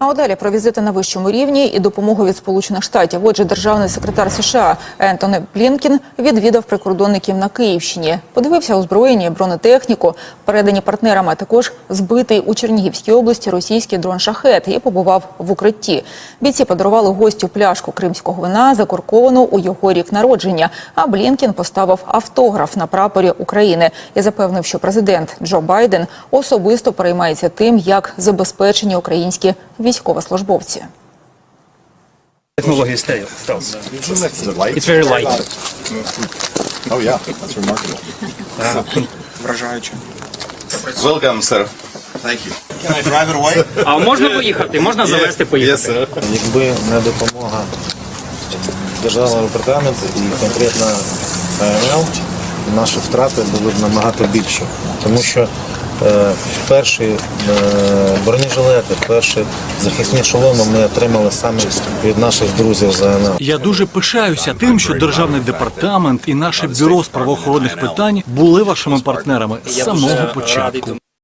А далі про візити на вищому рівні і допомогу від Сполучених Штатів. Отже, державний секретар США Ентоні Блінкін відвідав прикордонників на Київщині. Подивився озброєння бронетехніку, передані партнерами, а також збитий у Чернігівській області російський дрон шахет і побував в укритті. Бійці подарували гостю пляшку кримського вина, закорковану у його рік народження. А Блінкін поставив автограф на прапорі України і запевнив, що президент Джо Байден особисто переймається тим, як забезпечені українські військовослужбовці. Is it? It's very light. Oh yeah, that's remarkable. Вражаюче. Welcome, sir. Thank you. Can I drive it away? А можна поїхати? Можна завести поїхати? Yes, sir. Якби не допомога державного департаменту і конкретно АМЛ, наші втрати були б набагато більші. Тому що перші е, бронежилети, перші захисні шоломи ми отримали саме від наших друзів з АМЛ. Я дуже пишаюся тим, що державний департамент і наше бюро з правоохоронних питань були вашими партнерами з самого початку.